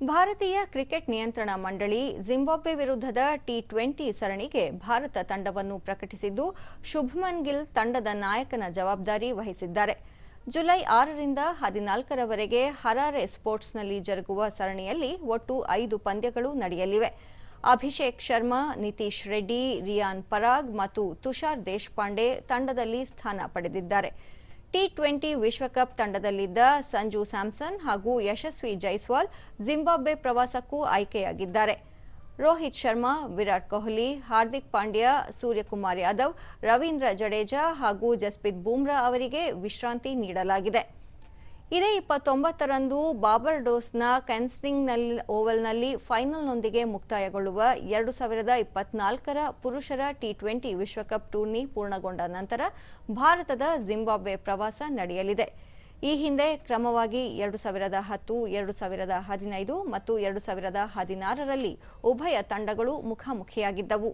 ಭಾರತೀಯ ಕ್ರಿಕೆಟ್ ನಿಯಂತ್ರಣ ಮಂಡಳಿ ಜಿಂಬಾಬ್ವೆ ವಿರುದ್ಧದ ಟಿ ಟ್ವೆಂಟಿ ಸರಣಿಗೆ ಭಾರತ ತಂಡವನ್ನು ಪ್ರಕಟಿಸಿದ್ದು, ಶುಭ್ಮನ್ ಗಿಲ್ ತಂಡದ ನಾಯಕನ ಜವಾಬ್ದಾರಿ ವಹಿಸಿದ್ದಾರೆ. ಜುಲೈ ಆರರಿಂದ ಹದಿನಾಲ್ಕರವರೆಗೆ ಹರಾರೆ ಸ್ಪೋರ್ಟ್ಸ್ನಲ್ಲಿ ಜರುಗುವ ಸರಣಿಯಲ್ಲಿ ಒಟ್ಟು ಐದು ಪಂದ್ಯಗಳು ನಡೆಯಲಿವೆ. ಅಭಿಷೇಕ್ ಶರ್ಮಾ, ನಿತೀಶ್ ರೆಡ್ಡಿ, ರಿಯಾನ್ ಪರಾಗ್ ಮತ್ತು ತುಷಾರ್ ದೇಶಪಾಂಡೆ ತಂಡದಲ್ಲಿ ಸ್ಥಾನ ಪಡೆದಿದ್ದಾರೆ. ಟಿ ಟ್ವೆಂಟಿ ವಿಶ್ವಕಪ್ ತಂಡದಲ್ಲಿದ್ದ ಸಂಜು ಸ್ಯಾಮ್ಸನ್ ಹಾಗೂ ಯಶಸ್ವಿ ಜೈಸ್ವಾಲ್ ಜಿಂಬಾಬ್ವೆ ಪ್ರವಾಸಕ್ಕೂ ಆಯ್ಕೆಯಾಗಿದ್ದಾರೆ. ರೋಹಿತ್ ಶರ್ಮಾ, ವಿರಾಟ್ ಕೊಹ್ಲಿ, ಹಾರ್ದಿಕ್ ಪಾಂಡ್ಯ, ಸೂರ್ಯಕುಮಾರ್ ಯಾದವ್, ರವೀಂದ್ರ ಜಡೇಜಾ ಹಾಗೂ ಜಸ್ಪ್ರೀತ್ ಬೂಮ್ರಾ ಅವರಿಗೆ ವಿಶ್ರಾಂತಿ ನೀಡಲಾಗಿದೆ. ಇದೇ ಇಪ್ಪತ್ತೊಂಬತ್ತರಂದು ಬಾಬರ್ಡೋಸ್ನ ಕ್ಯಾನ್ಸ್ಟಿಂಗ್ ಓವಲ್ನಲ್ಲಿ ಫೈನಲ್ನೊಂದಿಗೆ ಮುಕ್ತಾಯಗೊಳ್ಳುವ ಎರಡು ಸಾವಿರದ ಇಪ್ಪತ್ನಾಲ್ಕರ ಪುರುಷರ ಟಿ ಟ್ವೆಂಟಿ ವಿಶ್ವಕಪ್ ಟೂರ್ನಿ ಪೂರ್ಣಗೊಂಡ ನಂತರ ಭಾರತದ ಜಿಂಬಾಬ್ವೆ ಪ್ರವಾಸ ನಡೆಯಲಿದೆ. ಈ ಹಿಂದೆ ಕ್ರಮವಾಗಿ ಎರಡು ಸಾವಿರದ ಹತ್ತು, ಎರಡು ಸಾವಿರದ ಹದಿನೈದು ಮತ್ತು ಎರಡು ಸಾವಿರದ ಹದಿನಾರರಲ್ಲಿ ಉಭಯ ತಂಡಗಳು ಮುಖಾಮುಖಿಯಾಗಿದ್ದವು.